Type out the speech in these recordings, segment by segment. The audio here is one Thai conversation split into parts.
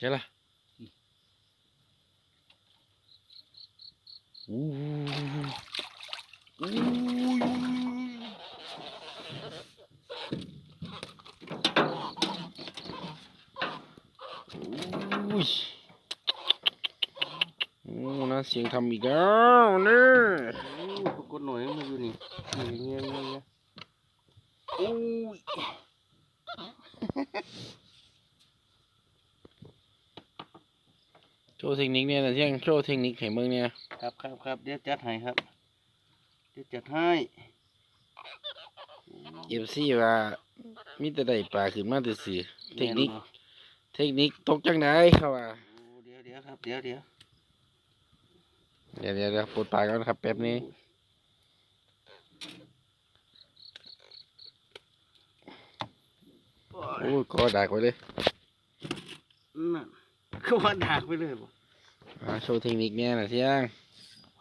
แค่ละอู้อู้อู้ยโอ้น่าเสียงทำอีกแล้วนี่ปรากฏหน่อยมันอยู่นี่นี่เงี้ยเงี้ยเงี้ยโอ้ย โชว์เทคนิคเนี่ยนะเที่ยงโชว์เทคนิคให้เบิ่งเนี่ยครับครับครับเดี๋ยวจัดให้ครับ เดี๋ยวจัดให้เอฟซีว่ามีแต่ได้ปลาขึ้นมาแต่สิเทคนิคแม่บ่เทคนิคตกจังไดเขาว่าโอ้เดี๋ยวเดี๋ยวครับเดี๋ยวเดี๋ยวเดี๋ยวเดี๋ยวเดี๋ยวปลดปลาก่อนครับแป๊บนี้โอ้โอ้ยยก็ดักไว้เลยนั่น ก็ว่าดักไปเลยบ่อ่าโชว์เทคนิคเนี่ยนะเที่ยง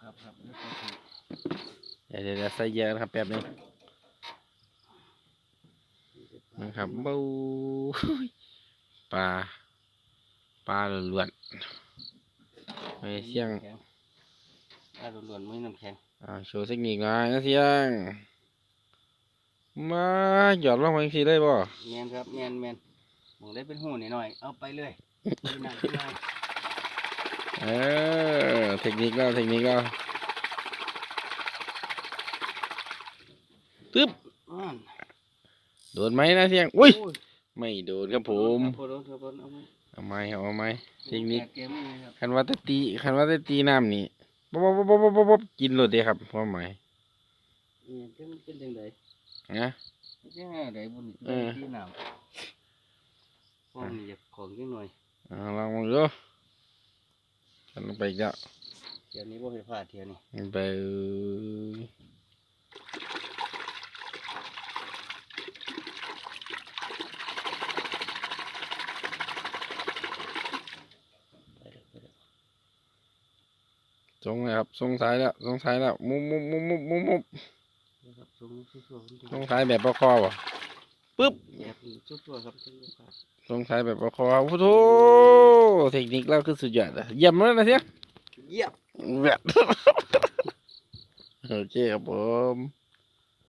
ครับครับเดี๋ยวเดี๋ยวเดี๋ยวใส่เยอะนะครับแป๊บนึงนะครับบูปลาปลาล้วนๆไปเที่ยงปลาล้วนๆไม่น้ำแข็งอ่าโชว์เทคนิคหน่อยนะเที่ยงมาหยอดลงมาอีกทีเลยบ่แมนครับแมนแมนมองได้เป็นหูนิดหน่อยเอาไปเลยไปนั่งไปนั่ง เออเทคนิคแล้วเทคนิคแล้วตึ๊บอ่านโดนไหมนะเที่ยงอุ้ยโอ้ยไม่โดนครับผมครับโดนครับโดนเอาไหมเอาไหมครับเอาไหมเทคนิคแกะเกมนี่ครับคันว่าจะตีคันว่าจะตีน้ำนี่บ๊บบ๊บบ๊บบ๊บบ๊บบ๊บกินรถเดียครับความหมายนี่เป็นเป็นจังไดนะเป็นจังไดบุญเออที่น้ำพ่อนี่อยากของจังหน่อย อ่าลองมาดูกันลงไปอีกแล้วเดี๋ยวนี้บ่ให้พลาดเที่ยวนี้ไปเอ้ยไปเด้อไปเด้อสงเลยครับสงสายแล้วสงสายแล้วมุบมุบมุบมุบมุบมุบเดี๋ยวครับส่งสู้ๆครับสงสายแบบประคอบ่ ปึ๊บแบบสู้ๆครับสู้ๆครับสงสายแบบประคอโอ้โหเทคนิคเราคือสุดยอดอะเยี่ยมเลยนะเสียเยี่ยมแบบโอเคครับผม